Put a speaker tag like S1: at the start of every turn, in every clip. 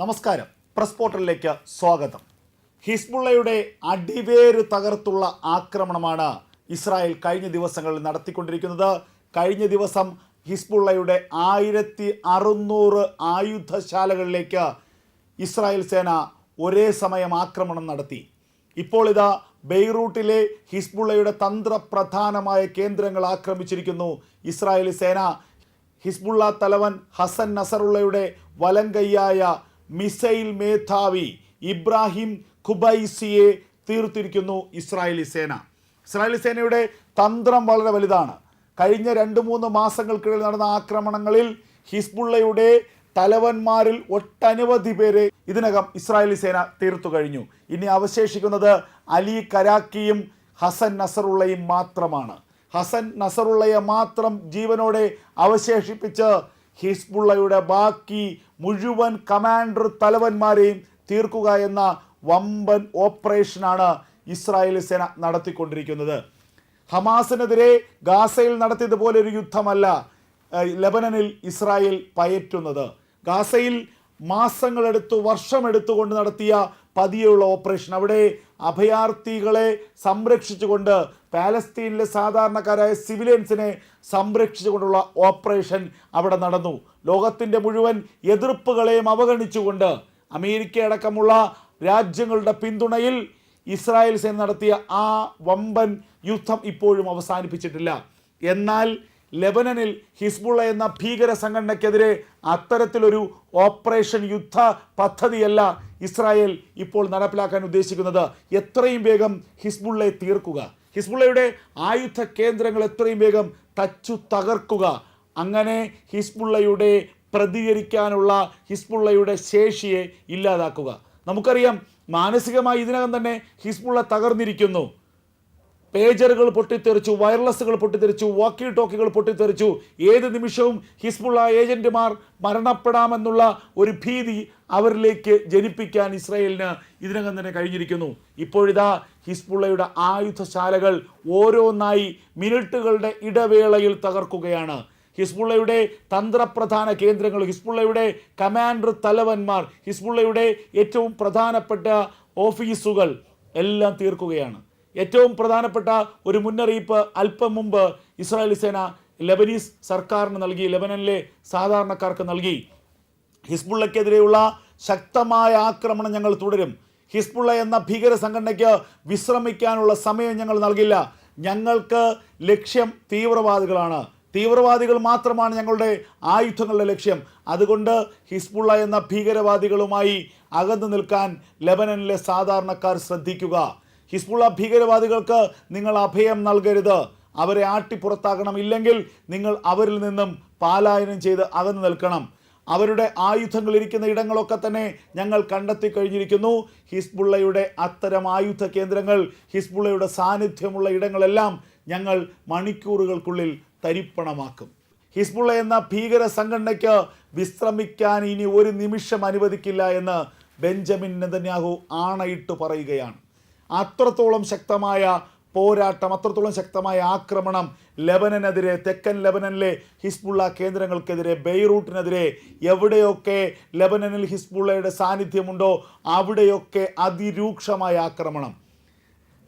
S1: നമസ്കാരം. പ്രസ് പോർട്ടലിലേക്ക് സ്വാഗതം. ഹിസ്ബുള്ളയുടെ അടിവേര് തകർത്തുള്ള ആക്രമണമാണ് ഇസ്രായേൽ കഴിഞ്ഞ ദിവസങ്ങളിൽ നടത്തിക്കൊണ്ടിരിക്കുന്നത്. കഴിഞ്ഞ ദിവസം ഹിസ്ബുള്ളയുടെ ആയിരത്തി അറുന്നൂറ് ആയുധശാലകളിലേക്ക് ഇസ്രായേൽ സേന ഒരേ സമയം ആക്രമണം നടത്തി. ഇപ്പോൾ ഇതാ ബെയ്റൂട്ടിലെ ഹിസ്ബുള്ളയുടെ തന്ത്രപ്രധാനമായ കേന്ദ്രങ്ങൾ ആക്രമിച്ചിരിക്കുന്നു ഇസ്രായേലി സേന. ഹിസ്ബുള്ള തലവൻ ഹസൻ നസറുള്ളയുടെ വലങ്കയ്യായ മിസൈൽ മേധാവി ഇബ്രാഹിം ഖുബൈസിയെ തീർത്തിരിക്കുന്നു ഇസ്രായേലി സേന. ഇസ്രായേലി സേനയുടെ തന്ത്രം വളരെ വലുതാണ്. കഴിഞ്ഞ രണ്ട് മൂന്ന് മാസങ്ങൾക്കിടയിൽ നടന്ന ആക്രമണങ്ങളിൽ ഹിസ്ബുള്ളയുടെ തലവന്മാരിൽ ഒട്ടനവധി പേരെ ഇതിനകം ഇസ്രായേലി സേന തീർത്തു കഴിഞ്ഞു. ഇനി അവശേഷിക്കുന്നത് അലി കരാക്കിയും ഹസൻ നസറുള്ളയും മാത്രമാണ്. ഹസൻ നസറുള്ളയെ മാത്രം ജീവനോടെ അവശേഷിപ്പിച്ച് ഹിസ്ബുള്ളയുടെ ബാക്കി മുഴുവൻ കമാൻഡർ തലവന്മാരെയും തീർക്കുക എന്ന വമ്പൻ ഓപ്പറേഷനാണ് ഇസ്രായേൽ സേന നടത്തിക്കൊണ്ടിരിക്കുന്നത്. ഹമാസിനെതിരെ ഗാസയിൽ നടത്തിയതുപോലെ ഒരു യുദ്ധമല്ല ലബനനിൽ ലെബനനിൽ ഇസ്രായേൽ പയറ്റുന്നത്. ഗാസയിൽ മാസങ്ങളെടുത്തു വർഷമെടുത്തുകൊണ്ട് നടത്തിയ പതിയുള്ള ഓപ്പറേഷൻ. അവിടെ അഭയാർത്ഥികളെ സംരക്ഷിച്ചുകൊണ്ട് പാലസ്തീനിലെ സാധാരണക്കാരായ സിവിലിയൻസിനെ സംരക്ഷിച്ചുകൊണ്ടുള്ള ഓപ്പറേഷൻ അവിടെ നടന്നു. ലോകത്തിന്റെ മുഴുവൻ എതിർപ്പുകളെയും അവഗണിച്ചുകൊണ്ട് അമേരിക്ക അടക്കമുള്ള രാജ്യങ്ങളുടെ പിന്തുണയിൽ ഇസ്രായേൽ സേന നടത്തിയ ആ വമ്പൻ യുദ്ധം ഇപ്പോഴും അവസാനിപ്പിച്ചിട്ടില്ല. എന്നാൽ ലെബനനിൽ ഹിസ്ബുള്ള എന്ന ഭീകര സംഘടനയ്ക്കെതിരെ അത്തരത്തിലൊരു ഓപ്പറേഷൻ യുദ്ധ പദ്ധതിയല്ല ഇസ്രായേൽ ഇപ്പോൾ നടപ്പിലാക്കാൻ ഉദ്ദേശിക്കുന്നത് എത്രയും വേഗം ഹിസ്ബുള്ളയെ തീർക്കുക. ഹിസ്ബുള്ളയുടെ ആയുധ കേന്ദ്രങ്ങൾ എത്രയും വേഗം തച്ചു തകർക്കുക. അങ്ങനെ ഹിസ്ബുള്ളയുടെ പ്രതികരിക്കാനുള്ള ഹിസ്ബുള്ളയുടെ ശേഷിയെ ഇല്ലാതാക്കുക. നമുക്കറിയാം മാനസികമായി ഇതിനകം തന്നെ ഹിസ്ബുള്ള തകർന്നിരിക്കുന്നു. പേജറുകൾ പൊട്ടിത്തെറിച്ചു വയർലെസ്സുകൾ പൊട്ടിത്തെറിച്ചു വാക്കി ടോക്കികൾ പൊട്ടിത്തെറിച്ചു. ഏത് നിമിഷവും ഹിസ്ബുള്ള ഏജന്റുമാർ മരണപ്പെടാമെന്നുള്ള ഒരു ഭീതി അവരിലേക്ക് ജനിപ്പിക്കാൻ ഇസ്രായേലിന് ഇതിനകം തന്നെ കഴിഞ്ഞിരിക്കുന്നു. ഇപ്പോഴിതാ ഹിസ്ബുള്ളയുടെ ആയുധശാലകൾ ഓരോന്നായി മിനിറ്റുകളുടെ ഇടവേളയിൽ തകർക്കുകയാണ്. ഹിസ്ബുള്ളയുടെ തന്ത്രപ്രധാന കേന്ദ്രങ്ങൾ ഹിസ്ബുള്ളയുടെ കമാൻഡർ തലവന്മാർ ഹിസ്ബുള്ളയുടെ ഏറ്റവും പ്രധാനപ്പെട്ട ഓഫീസുകൾ എല്ലാം തീർക്കുകയാണ്. ഏറ്റവും പ്രധാനപ്പെട്ട ഒരു മുന്നറിയിപ്പ് അല്പം മുമ്പ് ഇസ്രായേലി സേന ലെബനീസ് സർക്കാരിന് നൽകി ലെബനനിലെ സാധാരണക്കാർക്ക് നൽകി. ഹിസ്ബുള്ളക്കെതിരെയുള്ള ശക്തമായ ആക്രമണം ഞങ്ങൾ തുടരും. ഹിസ്ബുള്ള എന്ന ഭീകര സംഘടനയ്ക്ക് വിശ്രമിക്കാനുള്ള സമയം ഞങ്ങൾ നൽകില്ല. ഞങ്ങൾക്ക് ലക്ഷ്യം തീവ്രവാദികളാണ്. തീവ്രവാദികൾ മാത്രമാണ് ഞങ്ങളുടെ ആയുധങ്ങളുടെ ലക്ഷ്യം. അതുകൊണ്ട് ഹിസ്ബുള്ള എന്ന ഭീകരവാദികളുമായി അകന്നു നിൽക്കാൻ ലെബനനിലെ സാധാരണക്കാർ ശ്രദ്ധിക്കുക. ഹിസ്ബുള്ള ഭീകരവാദികൾക്ക് നിങ്ങൾ അഭയം നൽകരുത്. അവരെ ആട്ടിപ്പുറത്താക്കണം ഇല്ലെങ്കിൽ നിങ്ങൾ അവരിൽ നിന്നും പാലായനം ചെയ്ത് അകന്നു നിൽക്കണം. അവരുടെ ആയുധങ്ങൾ ഇരിക്കുന്ന ഇടങ്ങളൊക്കെ തന്നെ ഞങ്ങൾ കണ്ടെത്തി കഴിഞ്ഞിരിക്കുന്നു. ഹിസ്ബുള്ളയുടെ അത്തരം ആയുധ കേന്ദ്രങ്ങൾ ഹിസ്ബുള്ളയുടെ സാന്നിധ്യമുള്ള ഇടങ്ങളെല്ലാം ഞങ്ങൾ മണിക്കൂറുകൾക്കുള്ളിൽ തരിപ്പണമാക്കും. ഹിസ്ബുള്ള എന്ന ഭീകര സംഘടനയ്ക്ക് വിശ്രമിക്കാൻ ഇനി ഒരു നിമിഷം അനുവദിക്കില്ല എന്ന് ബെഞ്ചമിൻ നെതന്യാഹു ആണയിട്ട് പറയുകയാണ്. അത്രത്തോളം ശക്തമായ പോരാട്ടം അത്രത്തോളം ശക്തമായ ആക്രമണം ലെബനനെതിരെ തെക്കൻ ലെബനനിലെ ഹിസ്ബുള്ള കേന്ദ്രങ്ങൾക്കെതിരെ ബെയ്റൂട്ടിനെതിരെ എവിടെയൊക്കെ ലെബനനിൽ ഹിസ്ബുള്ളയുടെ സാന്നിധ്യമുണ്ടോ അവിടെയൊക്കെ അതിരൂക്ഷമായ ആക്രമണം.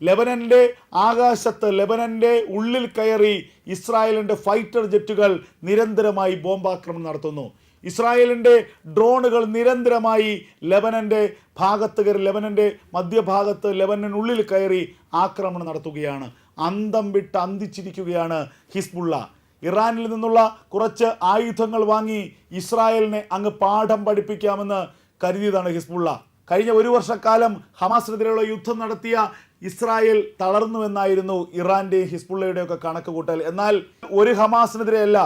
S1: ലെബനന്റെ ആകാശത്ത് ലെബനന്റെ ഉള്ളിൽ കയറി ഇസ്രായേലിന്റെ ഫൈറ്റർ ജെറ്റുകൾ നിരന്തരമായി ബോംബാക്രമണം നടത്തുന്നു. ഇസ്രായേലിന്റെ ഡ്രോണുകൾ നിരന്തരമായി ലെബനന്റെ ഭാഗത്ത് കയറി ലെബനന്റെ മധ്യഭാഗത്ത് ലെബനനുള്ളിൽ കയറി ആക്രമണം നടത്തുകയാണ്. അന്തം വിട്ട് അന്തിച്ചിരിക്കുകയാണ് ഹിസ്ബുള്ള. ഇറാനിൽ നിന്നുള്ള കുറച്ച് ആയുധങ്ങൾ വാങ്ങി ഇസ്രായേലിനെ അങ്ങ് പാഠം പഠിപ്പിക്കാമെന്ന് കരുതിയതാണ് ഹിസ്ബുള്ള. കഴിഞ്ഞ ഒരു വർഷക്കാലം ഹമാസിനെതിരെയുള്ള യുദ്ധം നടത്തിയ ഇസ്രായേൽ തളർന്നുവെന്നായിരുന്നു ഇറാന്റെയും ഹിസ്ബുള്ളയുടെയും ഒക്കെ കണക്ക് കൂട്ടൽ എന്നാൽ ഒരു ഹമാസിനെതിരെയല്ല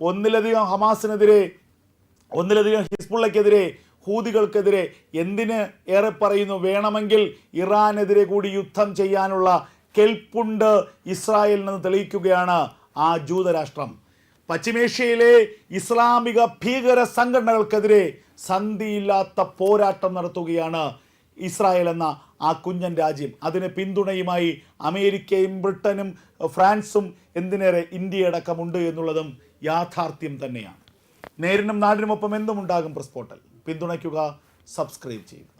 S1: ഒന്നിലധികം ഹമാസിനെതിരെ ഒന്നിലധികം ഹിസ്ബുള്ളക്കെതിരെ ഹൂതികൾക്കെതിരെ എന്തിന് ഏറെ പറയുന്നു? വേണമെങ്കിൽ ഇറാനെതിരെ കൂടി യുദ്ധം ചെയ്യാനുള്ള കെൽപ്പുണ്ട് ഇസ്രായേലിനെന്ന് തെളിയിക്കുകയാണ് ആ ജൂതരാഷ്ട്രം. പശ്ചിമേഷ്യയിലെ ഇസ്ലാമിക ഭീകര സംഘടനകൾക്കെതിരെ സന്ധിയില്ലാത്ത പോരാട്ടം നടത്തുകയാണ് ഇസ്രായേൽ എന്ന ആ കുഞ്ഞൻ രാജ്യം. അതിന് പിന്തുണയുമായി അമേരിക്കയും ബ്രിട്ടനും ഫ്രാൻസും എന്തിനേറെ ഇന്ത്യയടക്കമുണ്ട് എന്നുള്ളതും യാഥാർത്ഥ്യം തന്നെയാണ്. നേരിനും നാടിനുമൊപ്പം എന്തും ഉണ്ടാകും പ്രസ് പോർട്ടൽ പിന്തുണയ്ക്കുക സബ്സ്ക്രൈബ് ചെയ്യുക.